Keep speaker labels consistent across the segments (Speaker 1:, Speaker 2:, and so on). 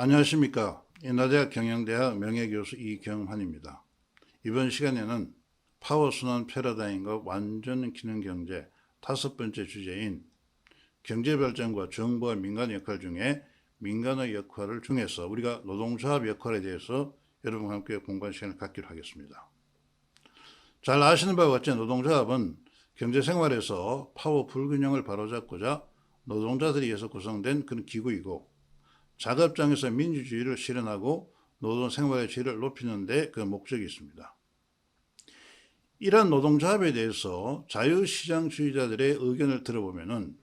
Speaker 1: 안녕하십니까. 인하대학 경영대학 명예교수 이경환입니다. 이번 시간에는 파워순환 패러다임과 완전 기능 경제 다섯 번째 주제인 경제발전과 정부와 민간 역할 중에 민간의 역할을 중에서 우리가 노동조합 역할에 대해서 여러분과 함께 공부한 시간을 갖기로 하겠습니다. 잘 아시는 바와 같이 노동조합은 경제생활에서 파워 불균형을 바로잡고자 노동자들에 의해서 구성된 그런 기구이고 작업장에서 민주주의를 실현하고 노동 생활의 질을 높이는 데 그 목적이 있습니다. 이러한 노동조합에 대해서 자유시장주의자들의 의견을 들어보면은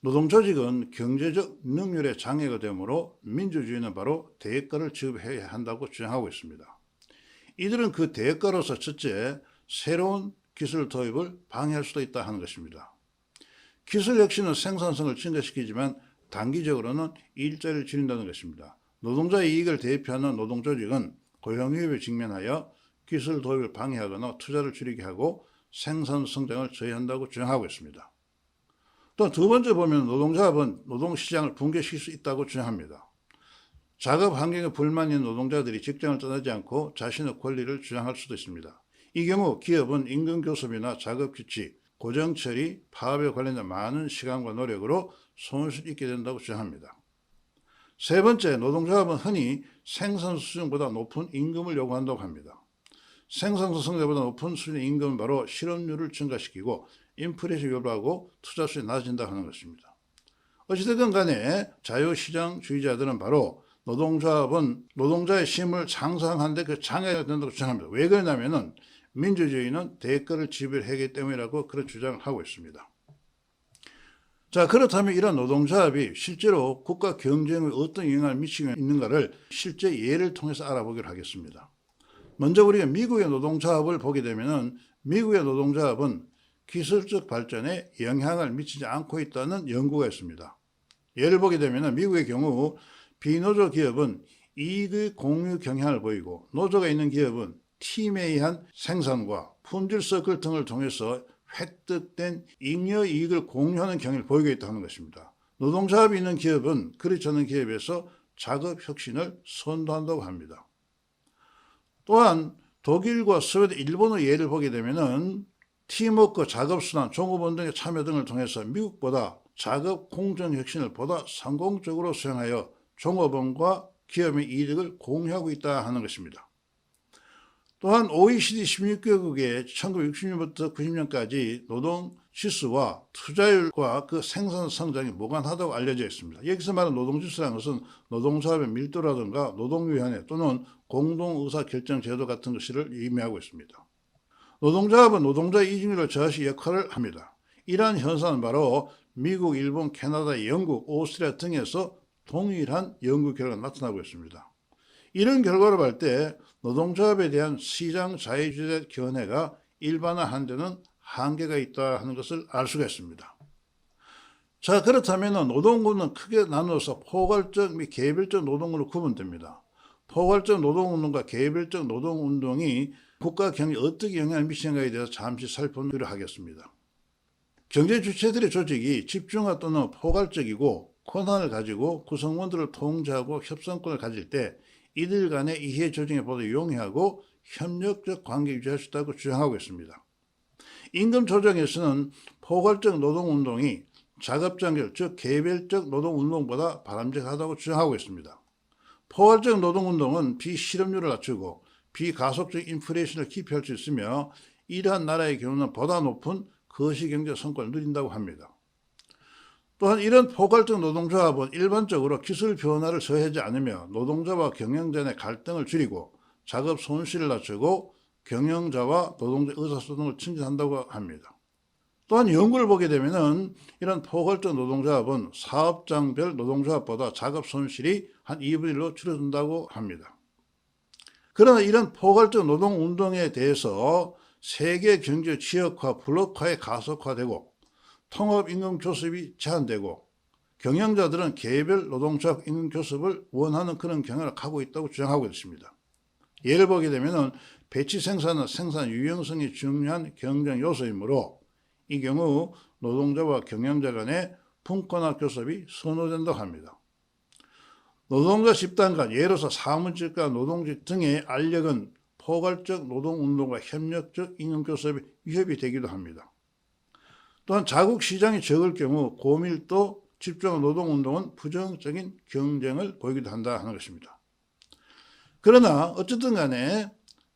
Speaker 1: 노동조직은 경제적 능률의 장애가 되므로 민주주의는 바로 대가를 지급해야 한다고 주장하고 있습니다. 이들은 그 대가로서 첫째, 새로운 기술 도입을 방해할 수도 있다 하는 것입니다. 기술 혁신은 생산성을 증가시키지만 단기적으로는 일자리를 줄인다는 것입니다. 노동자의 이익을 대표하는 노동조직은 고용위협에 직면하여 기술 도입을 방해하거나 투자를 줄이게 하고 생산 성장을 저해한다고 주장하고 있습니다. 또 두 번째 보면 노동조합은 노동시장을 붕괴시킬 수 있다고 주장합니다. 작업 환경에 있는 노동자들이 직장을 떠나지 않고 자신의 권리를 주장할 수도 있습니다. 이 경우 기업은 임금 교섭이나 작업 규칙, 고정 처리, 파업에 관련된 많은 시간과 노력으로 손실을 입게 된다고 주장합니다. 세 번째, 노동조합은 흔히 생산소 수준보다 높은 임금을 요구한다고 합니다. 생산소 성장보다 높은 수준의 임금은 바로 실업률을 증가시키고 인플레이션 요구하고 투자 수준이 낮아진다 하는 것입니다. 어찌됐든 간에 자유시장주의자들은 바로 노동조합은 노동자의 힘을 상상하는데 그 장애가 된다고 주장합니다. 왜 그러냐면은 민주주의는 대가를 지불하기 때문이라고 그런 주장을 하고 있습니다. 자, 그렇다면 이런 노동조합이 실제로 국가 경쟁에 어떤 영향을 미치고 있는가를 실제 예를 통해서 알아보기로 하겠습니다. 먼저 우리가 미국의 노동조합을 보게 되면은 미국의 노동조합은 기술적 발전에 영향을 미치지 않고 있다는 연구가 있습니다. 예를 보게 되면 미국의 경우 비노조 기업은 이익의 공유 경향을 보이고 노조가 있는 기업은 팀에 의한 생산과 품질 서클 등을 통해서 획득된 잉여 이익을 공유하는 경향을 보이고 있다는 것입니다. 노동조합이 있는 기업은 그렇지 않은 기업에서 작업 혁신을 선도한다고 합니다. 또한 독일과 스웨덴, 일본의 예를 보게 되면은 팀워크, 작업순환, 종업원 등의 참여 등을 통해서 미국보다 작업 공정 혁신을 보다 성공적으로 수행하여 종업원과 기업의 이득을 공유하고 있다 하는 것입니다. 또한 OECD 16개국의 1960년부터 90년까지 노동 지수와 투자율과 그 생산 성장이 무관하다고 알려져 있습니다. 여기서 말하는 노동 지수라는 것은 노동조합의 밀도라든가 노동위원회 또는 공동의사결정제도 같은 것을 의미하고 있습니다. 노동조합은 노동자의 이중률을 저하시 역할을 합니다. 이러한 현상은 바로 미국, 일본, 캐나다, 영국, 오스트리아 등에서 동일한 연구 결과가 나타나고 있습니다. 이런 결과를 볼 때 노동조합에 대한 시장 자유주의 견해가 일반화한 데는 한계가 있다 하는 것을 알 수가 있습니다. 자 그렇다면 노동군은 크게 나누어서 포괄적 및 개별적 노동으로 구분됩니다. 포괄적 노동운동과 개별적 노동운동이 국가 경제에 어떻게 영향을 미치는가에 대해서 잠시 살펴보기로 하겠습니다. 경제 주체들의 조직이 집중화 또는 포괄적이고 권한을 가지고 구성원들을 통제하고 협상권을 가질 때 이들 간의 이해 조정에 보다 용이하고 협력적 관계 유지할 수 있다고 주장하고 있습니다. 임금 조정에서는 포괄적 노동운동이 작업장결, 즉 개별적 노동운동보다 바람직하다고 주장하고 있습니다. 포괄적 노동운동은 비실업률을 낮추고 비가속적 인플레이션을 기피할 수 있으며 이러한 나라의 경우는 보다 높은 거시경제 성과를 누린다고 합니다. 또한 이런 포괄적 노동조합은 일반적으로 기술 변화를 저해하지 않으며 노동자와 경영자 의 갈등을 줄이고 작업 손실을 낮추고 경영자와 노동자 의사소통을 증진한다고 합니다. 또한 연구를 보게 되면 이런 포괄적 노동조합은 사업장별 노동조합보다 작업 손실이 한 2분의 1로 줄어든다고 합니다. 그러나 이런 포괄적 노동운동에 대해서 세계 경제 지역화, 블록화에 가속화되고 통합 임금 교섭이 제한되고 경영자들은 개별 노동조합 임금 교섭을 원하는 그런 경향을 갖고 있다고 주장하고 있습니다. 예를 보게 되면 배치 생산은 생산 유연성이 중요한 경쟁 요소이므로 이 경우 노동자와 경영자 간의 분권화 교섭이 선호된다고 합니다. 노동자 집단 간 예로서 사무직과 노동직 등의 알력은 포괄적 노동운동과 협력적 임금교섭에 위협이 되기도 합니다. 또한 자국 시장이 적을 경우 고밀도 집중한 노동운동은 부정적인 경쟁을 보이기도 한다 하는 것입니다. 그러나 어쨌든 간에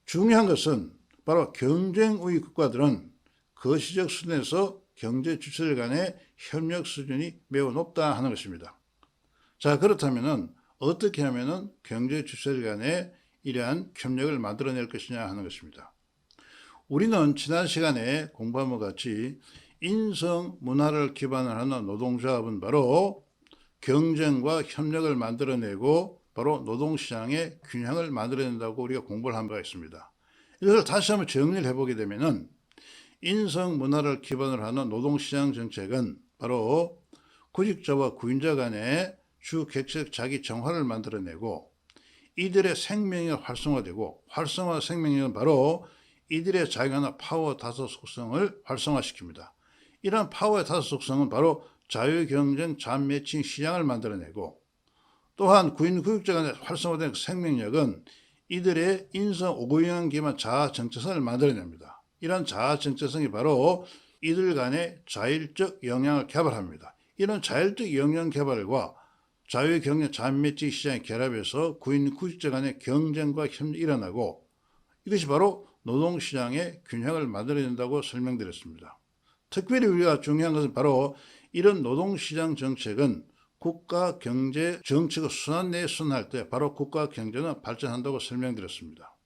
Speaker 1: 중요한 것은 바로 경쟁 우위 국가들은 거시적 수준에서 경제 주체들 간의 협력 수준이 매우 높다 하는 것입니다. 자, 그렇다면은 어떻게 하면은 경제 주체들 간의 이러한 협력을 만들어낼 것이냐 하는 것입니다. 우리는 지난 시간에 공부한 것 같이 인성 문화를 기반으로 하는 노동조합은 바로 경쟁과 협력을 만들어내고 바로 노동시장의 균형을 만들어낸다고 우리가 공부를 한 바가 있습니다. 이것을 다시 한번 정리를 해보게 되면은 인성 문화를 기반으로 하는 노동시장 정책은 바로 구직자와 구인자 간의 주 객체적 자기 정화를 만들어내고 이들의 생명이 활성화되고 활성화 생명력은 바로 이들의 자기나 파워 다섯 속성을 활성화시킵니다. 이러한 파워의 다섯 속성은 바로 자유경쟁 잔매칭 시장을 만들어내고 또한 구인 구역자 간의 활성화된 생명력은 이들의 인성 오고형 기반 자아 정체성을 만들어냅니다. 이런 자아 정체성이 바로 이들 간의 자율적 영향을 개발합니다. 이런 자율적 영향 개발과 자유 경쟁 잔매치 시장의 결합에서 구인 구직자 간의 경쟁과 협력이 일어나고 이것이 바로 노동시장의 균형을 만들어낸다고 설명드렸습니다. 특별히 우리가 중요한 것은 바로 이런 노동시장 정책은 국가 경제 정책의 순환 내에 순환할 때 바로 국가 경제는 발전한다고 설명드렸습니다.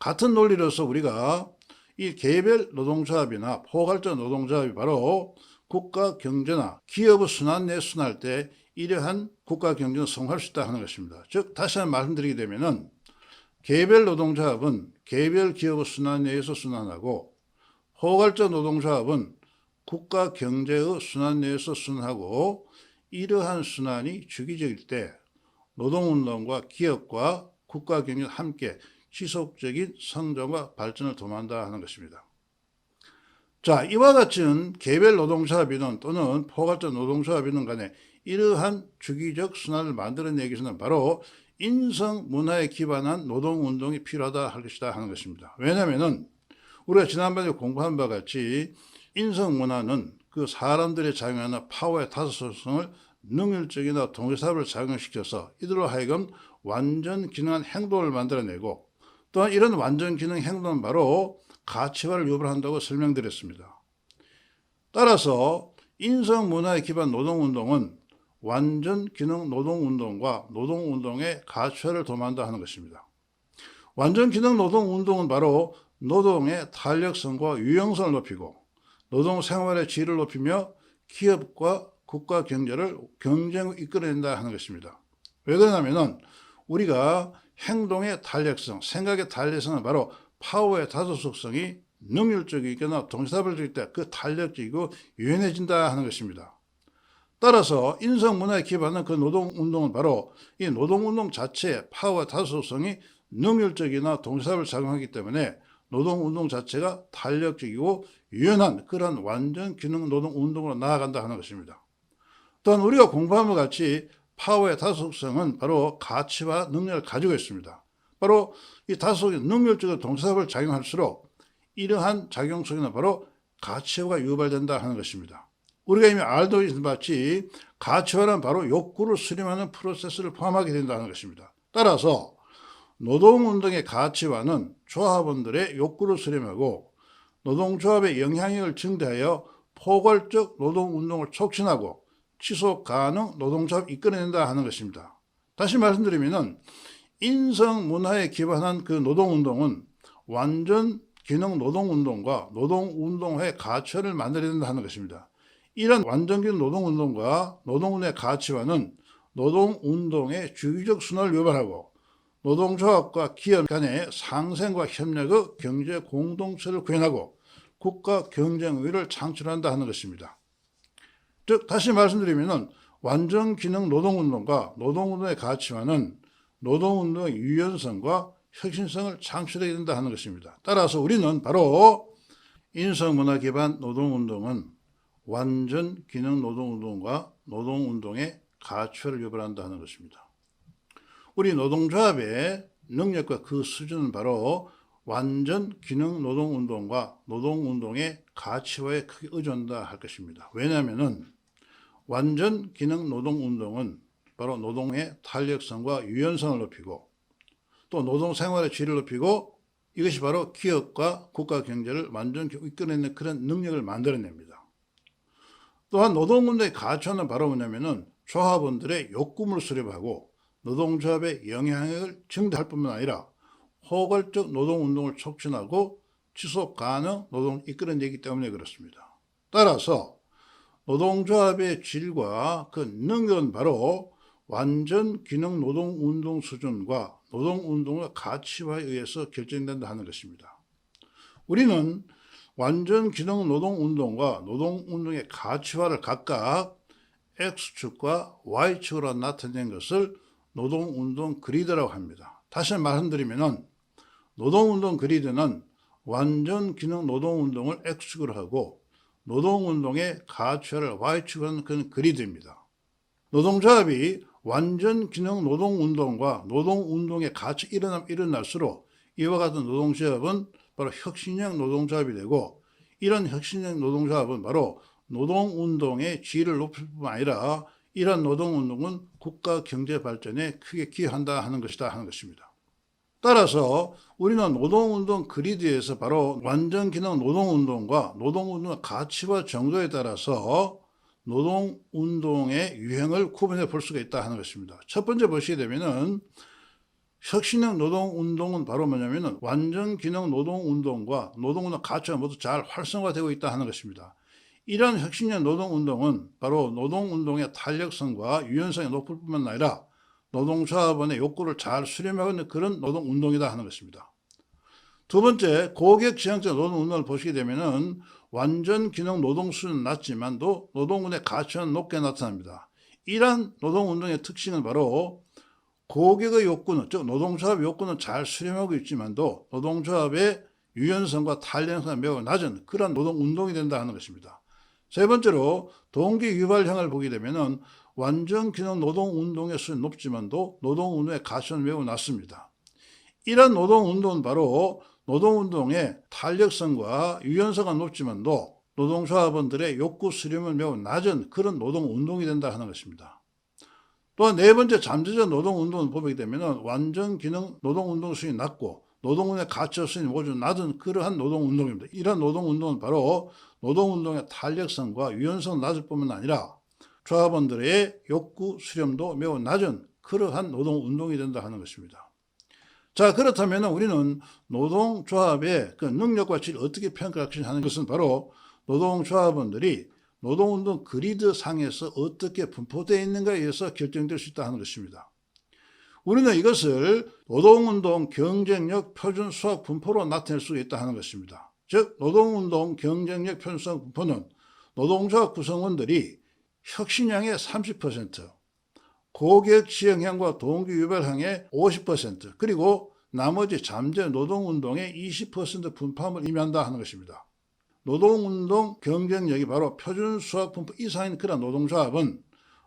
Speaker 1: 같은 논리로서 우리가 이 개별 노동조합이나 포괄적 노동조합이 바로 국가 경제나 기업의 순환 내에 순환할 때 이러한 국가 경제는 성공할 수 있다 하는 것입니다. 즉 다시 한번 말씀드리게 되면은 개별 노동조합은 개별 기업의 순환 내에서 순환하고 포괄적 노동조합은 국가 경제의 순환 내에서 순환하고 이러한 순환이 주기적일 때 노동운동과 기업과 국가 경제는 함께 지속적인 성장과 발전을 도모한다 하는 것입니다. 자, 이와 같은 개별 노동조합이든 또는 포괄적 노동조합이든 간에 이러한 주기적 순환을 만들어내기 위해서는 바로 인성 문화에 기반한 노동운동이 필요하다 할 것이다 하는 것입니다. 왜냐하면 우리가 지난번에 공부한 바 같이 인성 문화는 그 사람들의 작용하는 파워의 다섯 속성을 능률적이나 동시사업을 작용시켜서 이들로 하여금 완전 기능한 행동을 만들어내고 또한 이런 완전 기능 행동은 바로 가치화를 유발한다고 설명드렸습니다. 따라서 인성 문화에 기반 노동운동은 완전 기능 노동운동과 노동운동의 가치화를 도모한다 하는 것입니다. 완전 기능 노동운동은 바로 노동의 탄력성과 유용성을 높이고 노동 생활의 질을 높이며 기업과 국가 경제를 경쟁을 이끌어낸다 하는 것입니다. 왜 그러냐면은 우리가 행동의 탄력성, 생각의 탄력성은 바로 파워의 다소 속성이 능률적이거나 동시다발적일 때 그 탄력적이고 유연해진다 하는 것입니다. 따라서 인성 문화에 기반한 그 노동운동은 바로 이 노동운동 자체의 파워의 다소 속성이 능률적이나 동시다발 작용하기 때문에 노동운동 자체가 탄력적이고 유연한 그런 완전 기능 노동 운동으로 나아간다 하는 것입니다. 또한 우리가 공부한 것 같이 파워의 다속성은 바로 가치와 능력을 가지고 있습니다. 바로 이 다속의 능률적인 동사업을 작용할수록 이러한 작용 속에는 바로 가치화가 유발된다 하는 것입니다. 우리가 이미 알고 있는 바치 가치화는 바로 욕구를 수렴하는 프로세스를 포함하게 된다는 것입니다. 따라서 노동운동의 가치화는 조합원들의 욕구를 수렴하고 노동조합의 영향력을 증대하여 포괄적 노동운동을 촉진하고 지속 가능 노동조합 이끌어낸다 하는 것입니다. 다시 말씀드리면 인성 문화에 기반한 그 노동운동은 완전 기능 노동운동과 노동운동의 가치를 만들어낸다 하는 것입니다. 이런 완전 기능 노동운동과 노동운동의 가치화는 노동운동의 주기적 순환을 유발하고 노동조합과 기업 간의 상생과 협력의 경제 공동체를 구현하고 국가 경쟁의를 창출한다 하는 것입니다. 즉 다시 말씀드리면 완전 기능 노동운동과 노동운동의 가치화는 노동운동의 유연성과 혁신성을 창출해야 된다 하는 것입니다. 따라서 우리는 바로 인성문화 기반 노동운동은 완전 기능 노동운동과 노동운동의 가치화를 유발한다 하는 것입니다. 우리 노동조합의 능력과 그 수준은 바로 완전 기능 노동 운동과 노동 운동의 가치와에 크게 의존한다 할 것입니다. 왜냐하면은 완전 기능 노동 운동은 바로 노동의 탄력성과 유연성을 높이고 또 노동 생활의 질을 높이고 이것이 바로 기업과 국가 경제를 완전 이끌어내는 그런 능력을 만들어냅니다. 또한 노동운동의 가치는 바로 뭐냐면은 조합원들의 욕구를 수립하고 노동조합의 영향력을 증대할 뿐만 아니라 포괄적 노동운동을 촉진하고 지속 가능 노동을 이끌어내기 때문에 그렇습니다. 따라서 노동조합의 질과 그 능력은 바로 완전 기능 노동운동 수준과 노동운동의 가치화에 의해서 결정된다 하는 것입니다. 우리는 완전 기능 노동운동과 노동운동의 가치화를 각각 X축과 Y축으로 나타낸 것을 노동운동 그리드라고 합니다. 다시 말씀드리면 노동운동 그리드는 완전 기능 노동운동을 X축으로 하고 노동운동의 가치화를 Y축으로 하는 그런 그리드입니다. 노동조합이 완전 기능 노동운동과 노동운동의 가치 일어나면 일어날수록 이와 같은 노동조합은 바로 혁신형 노동조합이 되고 이런 혁신형 노동조합은 바로 노동운동의 질을 높일 뿐만 아니라 이러한 노동운동은 국가 경제 발전에 크게 기여한다 하는 것이다 하는 것입니다. 따라서 우리는 노동운동 그리드에서 바로 완전 기능 노동운동과 노동운동의 가치와 정도에 따라서 노동운동의 유형을 구분해 볼 수가 있다 하는 것입니다. 첫 번째 보시게 되면은 혁신형 노동운동은 바로 뭐냐면은 완전 기능 노동운동과 노동운동 가치가 모두 잘 활성화되고 있다 하는 것입니다. 이러한 혁신형 노동운동은 바로 노동운동의 탄력성과 유연성이 높을 뿐만 아니라 노동조합원의 욕구를 잘 수렴하고 있는 그런 노동운동이다 하는 것입니다. 두 번째, 고객 지향적 노동운동을 보시게 되면은 완전 기능 노동 수준은 낮지만도 노동운의 가치는 높게 나타납니다. 이러한 노동운동의 특징은 바로 고객의 욕구는, 즉 노동조합의 욕구는 잘 수렴하고 있지만도 노동조합의 유연성과 탄력성이 매우 낮은 그런 노동운동이 된다 하는 것입니다. 세 번째로 동기 유발형을 보게 되면은 완전 기능 노동운동의 수는 높지만도 노동운동의 가치는 매우 낮습니다. 이러한 노동운동은 바로 노동운동의 탄력성과 유연성은 높지만도 노동조합원들의 욕구 수렴은 매우 낮은 그런 노동운동이 된다 하는 것입니다. 또한 네 번째 잠재적 노동운동을 보게 되면 완전 기능 노동운동 수준이 낮고 노동운동의 가치 수준이 모두 낮은 그러한 노동운동입니다. 이러한 노동운동은 바로 노동운동의 탄력성과 유연성은 낮을 뿐만 아니라 조합원들의 욕구 수렴도 매우 낮은 그러한 노동운동이 된다 하는 것입니다. 자, 그렇다면 우리는 노동조합의 그 능력과 질을 어떻게 평가하는 것은 바로 노동조합원들이 노동운동 그리드 상에서 어떻게 분포되어 있는가에 의해서 결정될 수 있다 하는 것입니다. 우리는 이것을 노동운동 경쟁력 표준 수학 분포로 나타낼 수 있다 하는 것입니다. 즉, 노동운동 경쟁력 수학 분포는 노동조합 구성원들이 혁신형의 30%, 고객 지향형과 동기 유발형의 50% 그리고 나머지 잠재 노동운동의 20% 분포함을 의미한다 하는 것입니다. 노동운동 경쟁력이 바로 표준 수학 분포 이상인 그런 노동조합은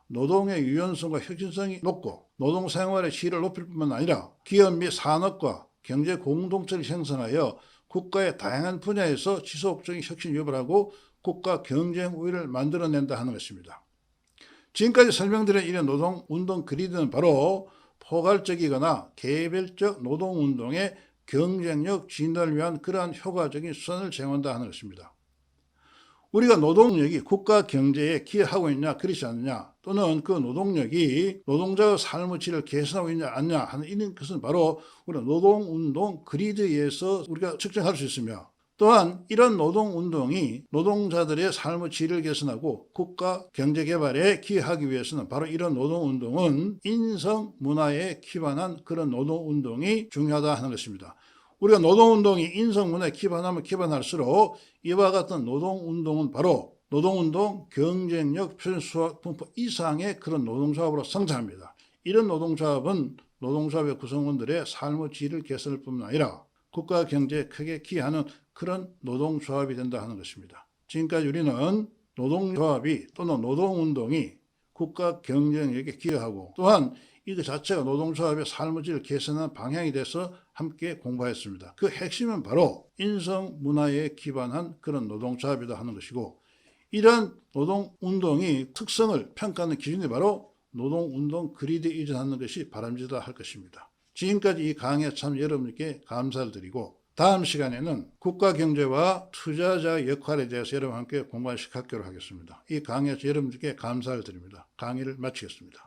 Speaker 1: 노동의 유연성과 혁신성이 높고 노동 생활의 질을 높일 뿐만 아니라 기업 및 산업과 경제 공동체를 형성하여 국가의 다양한 분야에서 지속적인 혁신 유발하고 국가 경쟁 우위를 만들어낸다 하는 것입니다. 지금까지 설명드린 이런 노동운동 그리드는 바로 포괄적이거나 개별적 노동운동의 경쟁력 진단을 위한 그러한 효과적인 수단을 제공한다 하는 것입니다. 우리가 노동력이 국가 경제에 기여하고 있냐 그렇지 않느냐 또는 그 노동력이 노동자의 삶의 질을 개선하고 있냐 아니냐 하는 이런 것은 바로 우리가 노동운동 그리드에서 우리가 측정할 수 있으며 또한 이런 노동운동이 노동자들의 삶의 질을 개선하고 국가 경제 개발에 기여하기 위해서는 바로 이런 노동운동은 인성 문화에 기반한 그런 노동운동이 중요하다 하는 것입니다. 우리가 노동운동이 인성 문화에 기반하면 기반할수록 이와 같은 노동운동은 바로 노동운동 경쟁력 표준 수학 분포 이상의 그런 노동조합으로 성장합니다. 이런 노동조합은 노동조합의 구성원들의 삶의 질을 개선할 뿐만 아니라 국가 경제에 크게 기여하는 그런 노동조합이 된다 하는 것입니다. 지금까지 우리는 노동조합이 또는 노동운동이 국가 경쟁력에 기여하고 또한 이거 자체가 노동조합의 삶의 질을 개선하는 방향이 돼서 함께 공부했습니다. 그 핵심은 바로 인성 문화에 기반한 그런 노동조합이다 하는 것이고 이러한 노동운동이 특성을 평가하는 기준이 바로 노동운동 그리드에 이전하는 것이 바람직하다 할 것입니다. 지금까지 이 강의에 참 여러분께 감사를 드리고 다음 시간에는 국가 경제와 투자자 역할에 대해서 여러분과 함께 공부하는 시각교로 하겠습니다. 이 강의에서 여러분께 감사를 드립니다. 강의를 마치겠습니다.